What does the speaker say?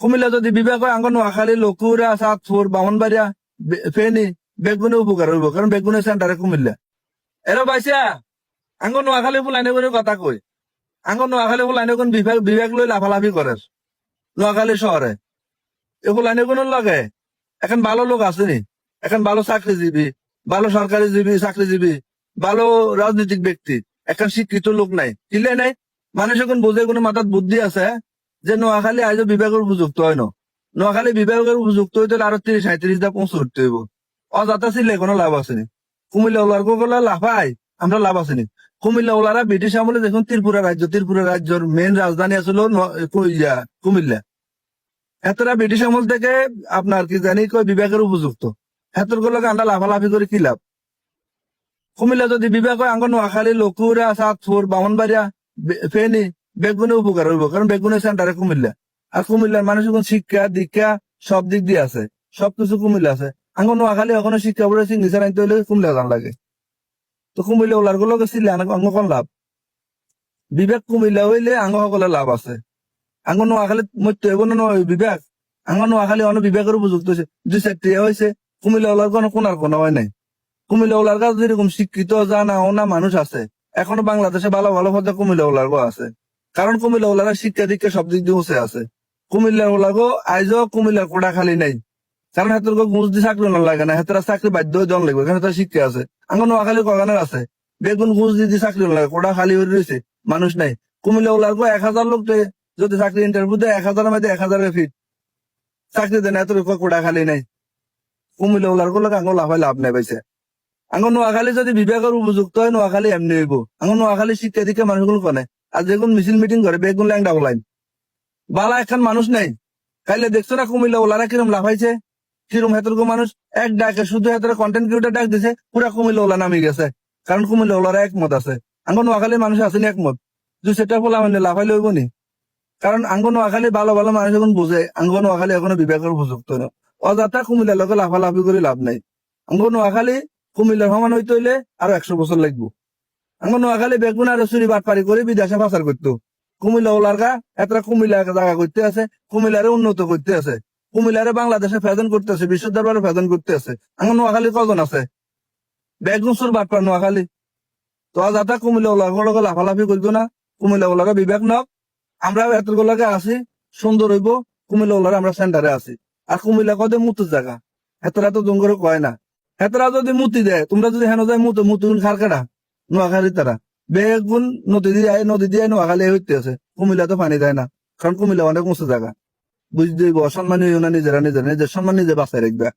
কুমিল্লা যদি বিবেক হয়, আঙ্গন নোয়াখালী লকুরা, সাতপুর, বামনবাড়িয়া ফেনি, বেগুনে উপকার হইব, কারণ বেগুনের সেন্টারে কুমিল্লা। এরা বাইসা আঙ্গন নোয়াখালী ফুলাইনে করে কথা কই আঙ্গন নোয়াখালী ফুলাইনে কোন বিভাগ বিভাগ লই লাফালাফি করে নোয়াখালী শহরে এ ফুলাইনে কোন লাগে। এখন ভালো লোক আছে আসেনি এখন ভালো চাকরিজীবী ভালো সরকারি জীবী চাকরিজীবী ভালো রাজনৈতিক ব্যক্তি। এখন শিক্ষিত লোক নাই। কিলে নাই। মানুষ এখন বোঝে কোনো মাথাত বুদ্ধি আছে। যে নোয়াখালী আজ বিভাগের উপযুক্ত হয় না? নোয়াখালী বিভাগের উপযুক্ত হইতে আরও তিরিশ সাঁত্রিশ দা পৌঁছতে হইব। অযাথা ছিল কোনো লাভ আসেনি কুমিল্লা ওলারগুলো লাফাই, আমরা লাভ আসেনি কুমিল্লা ওলারা ব্রিটিশ আমলে দেখুন ত্রিপুরা রাজ্য, ত্রিপুরা রাজ্যের মেন রাজধানী আসলো কুমিল্লা। এতরা ব্রিটিশ আমল থেকে আপনার কি জানি কই বিভাগের উপযুক্ত। এতর গুলোকে আমরা লাফালাফি করে কি লাভ? কুমিল্লা যদি বিভাগ হয় আঙ্গন নোয়াখালী লকুরা সাতপুর, বামনবাড়িয়া ফেনি বেগুনে উপকার হইব, কারণ বেগুনের সেন্টারে কুমিল্লা। আর কুমিল্লার মানুষ এখন শিক্ষা, দীক্ষা সব দিক দিয়ে আছে। সবকিছু কুমিল্লা আছে। আঙ্গন নোয়াখালী ওখানে শিক্ষা পড়ে সিগনেচার আনতে হলে কুমিল্লা যান লাগে। তো কুমিল্লা ওলারগুলো ছিল আঙ্গ কোন লাভ? বিবেক কুমিল্লা হইলে আঙ্গ সকলের লাভ আছে। আঙ্গ নোয়াখালী মধ্য হইব না নয় বিবেক? আঙ্গ নোয়াখালী অনেক বিবেকের উপযুক্ত হয়েছে দুই চারটি হয়েছে কুমিল্লা ওলার কোনো কোনার কোনো হয় নাই। কুমিল্লা ওলার কাছে যেরকম শিক্ষিত জানা ওনা মানুষ আছে, এখনও বাংলাদেশে ভালো ভালো পদে কুমিল্লা ওলার আছে। কারণ কুমিল্লা ওলারা শিক্ষা দীক্ষা সব দিক দিয়ে উঁচে আছে। কুমিল্লা ওলার গো আইজও কুমিল্লার কোটা খালি নাই। কারণ হাতের ঘুষ দিয়ে চাকরি না লাগে না, হাতের চাকরি বাধ্য জন লাগবে কারণ তার শিক্ষা আছে। আঙ্গন নোয়াখালী কগানের আছে। বেগুন ঘুষ দিয়ে চাকরি না কোটা খালি হয়ে রয়েছে, মানুষ নাই। কুমিল্লা ওলার গো এক হাজার লোক যদি চাকরি ইন্টারভিউ দেয়, এক হাজারের মধ্যে এক হাজারের ফিট চাকরি দেয় না এত কোটা খালি নাই। কুমিল্লা ওলারগুলো আঙ্গ লাভ লাভ নাই পাইছে। আঙ্গ নোয়াখালী যদি বিবেকের উপযুক্ত হয়, নোয়াখালী এমনি হইব। আঙ্গ নোয়াখালী শিক্ষা দিকে মানুষগুলো কনে। আর যেগুন মিছিল মিটিং করে, বেগুন ল্যাংডা ওলাইন বালা এখন মানুষ নাই। কাইলে দেখছ না কুমিল্লা ওলারা কিরম লাফাইছে? কিরম হেতরকম মানুষ? এক ডাকে শুধু হেতরে কন্টেন্ট ক্রিয়েটার ডাক দিছে, পুরা কুমিল্লা ওলা নামি গেছে। কারণ কুমিল্লা ওলারা একমত আছে। আঙ্গ নোয়াখালীর মানুষ আছেনি একমত। যে সেটা বলে মানে লাফাই লইব নি। কারণ আঙ্গ নোয়াখালী ভালো ভালো মানুষ এখন বুঝে, আঙ্গ নোয়াখালী এখনও বিবেকের উপযুক্ত না। অযাত্রা কুমিল্লার লোকে লাফালাফি করে লাভ নাই। আঙ্গ নোয়াখালী কুমিল্লার সমান হইতে হইলে আরও একশো বছর লাগবো। আমার নোয়াখালী বেগুন আর চুরি বাটপারি করে বিদেশে পাচার করতো। কুমিল্লা ওলার গা এতটা কুমিল্লা জায়গা করতে আছে, কুমিল্লারে উন্নত করতে আছে। কুমিল্লারে বাংলাদেশে ফেদন করতে আছে বিশ্ব দরবারে ফেদন করতে আছে। আমার নোয়াখালী কজন আছে? বেগুন চুর বাটপার নোয়াখালী। তো আজ আটা কুমিল্লা ওলার গুলোকে লাফালাফি করতো না। কুমিল্লা ওলারে বিবেক নক। আমরা এত গুলাকে আছি সুন্দর হইব, কুমিল্লা ওলারে আমরা সেন্টারে আছি আর কুমিল্লা কদে মুতুর জায়গা। এতটা তো জঙ্গরে কয় না। হেতরা যদি মুতি দেয়, তোমরা যদি হেন যায় মুতো মুতুন খার কাটা নোয়াখালী তারা বেগুন নদী দিয়ে নদী দিয়ে নোয়াখালী হইতে আছে। কুমিল্লা তো পানি দেয় না, কারণ কুমিল্লা অনেক উঁচু জায়গা। বুঝতে সম্মানী হইও না নিজেরা নিজেরা নিজের সম্মান নিজে বাঁচাই রাখবে।